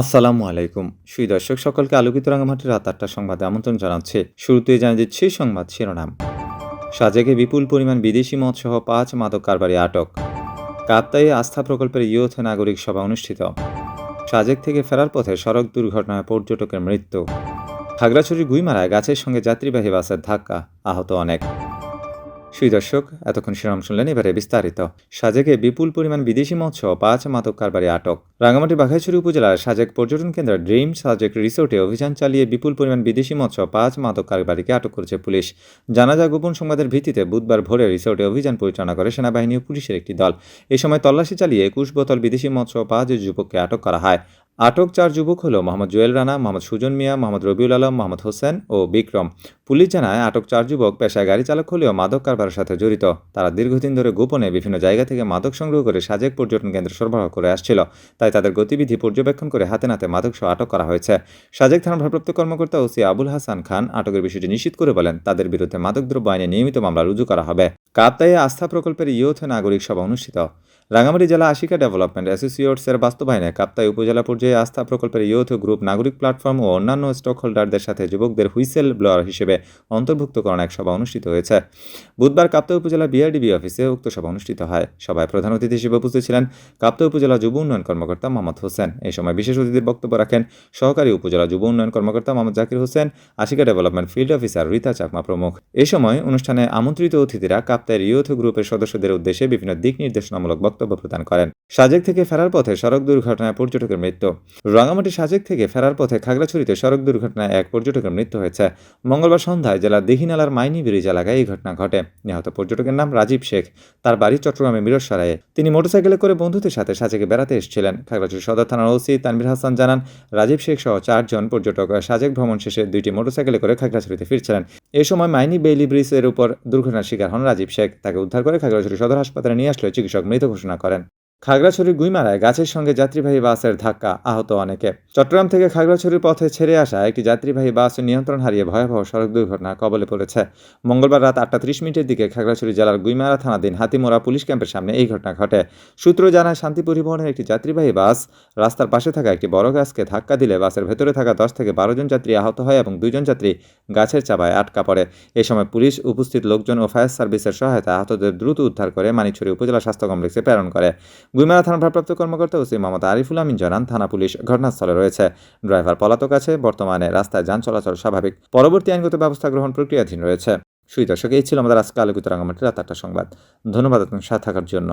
আসসালামু আলাইকুম। সুই দর্শক, সকলকে আলোকিত রাঙামাটির রাত আটটার সংবাদে আমন্ত্রণ জানাচ্ছে। শুরুতেই জানিয়ে দিচ্ছি সংবাদ শিরোনাম। সাজেকে বিপুল পরিমাণ বিদেশি মদ সহ পাঁচ মাদক কারবারি আটক। কাপ্তাই আস্থা প্রকল্পের ইয়ুথ নাগরিক সভা অনুষ্ঠিত। সাজেক থেকে ফেরার পথে সড়ক দুর্ঘটনায় পর্যটকের মৃত্যু। খাগড়াছড়ির গুইমারায় গাছের সঙ্গে যাত্রীবাহী বাসের ধাক্কা, আহত অনেক। সুই দর্শক, এতক্ষণ শিরোনাম শুনলেন এবারে বিস্তারিত। সাজেকে বিপুল পরিমাণ বিদেশি মৎস্য পাঁচ মাদক কারবারি আটক। রাঙামাটি বাঘাইছড়ি উপজেলার সাজেক পর্যটন কেন্দ্র ড্রিম সাজেক রিসোর্টে অভিযান চালিয়ে বিপুল পরিমাণ বিদেশি মৎস্য পাঁচ মাদক কারবারিকে আটক করেছে পুলিশ। জানা যায়, গোপন সংবাদের ভিত্তিতে বুধবার ভোরে রিসোর্টে অভিযান পরিচালনা করে সেনাবাহিনী ও পুলিশের একটি দল। এই সময় তল্লাশি চালিয়ে একুশ বোতল বিদেশি মৎস্য পাঁচ যুবককে আটক করা হয়। আটক চার যুবক হল মোহাম্মদ জুয়েল রানা, মোহাম্মদ সুজন মিয়া, মোহাম্মদ রবিউল আলম, মোহাম্মদ হোসেন ও বিক্রম। পুলিশ জানায়, আটক চার যুবক পেশায় গাড়ি চালক হলেও মাদক কারবারের সাথে জড়িত। তারা দীর্ঘদিন ধরে গোপনে বিভিন্ন জায়গা থেকে মাদক সংগ্রহ করে সাজেক পর্যটন কেন্দ্র সরবরাহ করে আসছিল। তাই তাদের গতিবিধি পর্যবেক্ষণ করে হাতে নাতে মাদক সহ আটক করা হয়েছে। সাজেক থানার ভারপ্রাপ্ত কর্মকর্তা ওসি আবুল হাসান খান আটকের বিষয়টি নিশ্চিত করে বলেন, তাদের বিরুদ্ধে মাদকদ্রব্য আইনে নিয়মিত মামলা রুজু করা হবে। কাপ্তাইয়ে আস্থা প্রকল্পের ইয়ুথ নাগরিক সভা অনুষ্ঠিত। রাঙামাটি জেলা আশিকা ডেভেলপমেন্ট অ্যাসোসিয়েটসের বাস্তবায়নে কাপ্তাই উপজেলা পর্যায়ে আস্থা প্রকল্পের ইয়ুথ গ্রুপ নাগরিক প্ল্যাটফর্ম ও অন্যান্য স্টক হোল্ডারদের সাথে যুবকদের হুইসেল ব্লোয়ার হিসেবে অন্তর্ভুক্তকরণ এক সভা অনুষ্ঠিত হয়েছে। বুধবার কাপ্তাই উপজেলা বিআরডিবি অফিসে উক্ত সভা অনুষ্ঠিত হয়। সভায় প্রধান অতিথি হিসেবে উপস্থিত ছিলেন কাপ্তাই উপজেলা যুব উন্নয়ন কর্মকর্তা মোহাম্মদ হোসেন। এই সময় বিশেষ অতিথির বক্তব্য রাখেন সহকারী উপজেলা যুব উন্নয়ন কর্মকর্তা Mohammad Zakir Hossain, Ashika development field officer Rita Chakma প্রমুখ। এই সময় অনুষ্ঠানে আমন্ত্রিত অতিথিরা কাপ্তাইয়ের ইয়ুথ গ্রুপের সদস্যদের উদ্দেশ্যে বিভিন্ন দিক নির্দেশনামূলক বক্তব্য প্রদান করেন। সাজেক থেকে ফেরার পথে সড়ক দুর্ঘটনায় পর্যটকের মৃত্যু। রাঙামাটি সাজেক থেকে ফেরার পথে খাগড়াছড়িতে সড়ক দুর্ঘটনায় এক পর্যটকের মৃত্যু হয়েছে। মঙ্গলবার সন্ধ্যায় জেলার দিঘিনালার মাইনি ব্রিজ এলাকায় এই ঘটনা ঘটে। নিহত পর্যটকের নাম রাজীব শেখ। তার বাড়ি চট্টগ্রামে মিরসরায়ে তিনি মোটরসাইকেলে করে বন্ধুদের সাথে সাজেকে বেড়াতে এসেছিলেন। খাগড়াছড়ি সদর থানার ওসি তানবির হাসান জানান, রাজীব শেখ সহ চারজন পর্যটক সাজেক ভ্রমণ শেষে দুইটি মোটরসাইকেলে করে খাগড়াছড়িতে ফিরছিলেন। এ সময় মাইনি বেইলি ব্রিজের উপর দুর্ঘটনার শিকার হন রাজীব শেখ। তাকে উদ্ধার করে খাগড়াছড়ি সদর হাসপাতালে নিয়ে আসলে চিকিৎসক মৃত ঘোষণা করেন। খাগড়াছড়ির গুইমারায় গাছের সঙ্গে যাত্রীবাহী বাসের ধাক্কা, আহত অনেকে। চট্টগ্রাম থেকে খাগড়াছড়ির পথে ছেড়ে আসা একটি যাত্রীবাহী বাস নিয়ন্ত্রণ হারিয়ে ভয়াবহ সড়ক দুর্ঘটনা কবলে পড়েছে। মঙ্গলবার রাত আটটা ত্রিশ মিনিটের দিকে খাগড়াছড়ি জেলার গুইমারা থানাধীন হাতিমোড়া পুলিশ ক্যাম্পের সামনে এই ঘটনা ঘটে। সূত্র জানায় শান্তি পরিবহনের একটি যাত্রীবাহী বাস রাস্তার পাশে থাকা একটি বড় গাছকে ধাক্কা দিলে বাসের ভেতরে থাকা দশ থেকে বারো জন যাত্রী আহত হয় এবং দুইজন যাত্রী গাছের চাপায় আটকা পড়ে। এ সময় পুলিশ, উপস্থিত লোকজন ও ফায়ার সার্ভিসের সহায়তা আহতদের দ্রুত উদ্ধার করে মানিকছড়ি উপজেলা স্বাস্থ্য কমপ্লেক্সে প্রেরণ করে। গুইমারা থানার ভারপ্রাপ্ত কর্মকর্তা ওসি মোহাম্মদ আরিফুল আমিন জানান, থানা পুলিশ ঘটনাস্থলে রয়েছে। ড্রাইভার পলাতক আছে, বর্তমানে রাস্তায় যান চলাচল স্বাভাবিক। পরবর্তী আইনগত ব্যবস্থা গ্রহণ প্রক্রিয়াধীন রয়েছে। সুই দর্শক এই ছিল আমাদের আজকে আলোকিত রাঙামাটির রাত আটটা সংবাদ। ধন্যবাদ আপনার সাথে থাকার জন্য।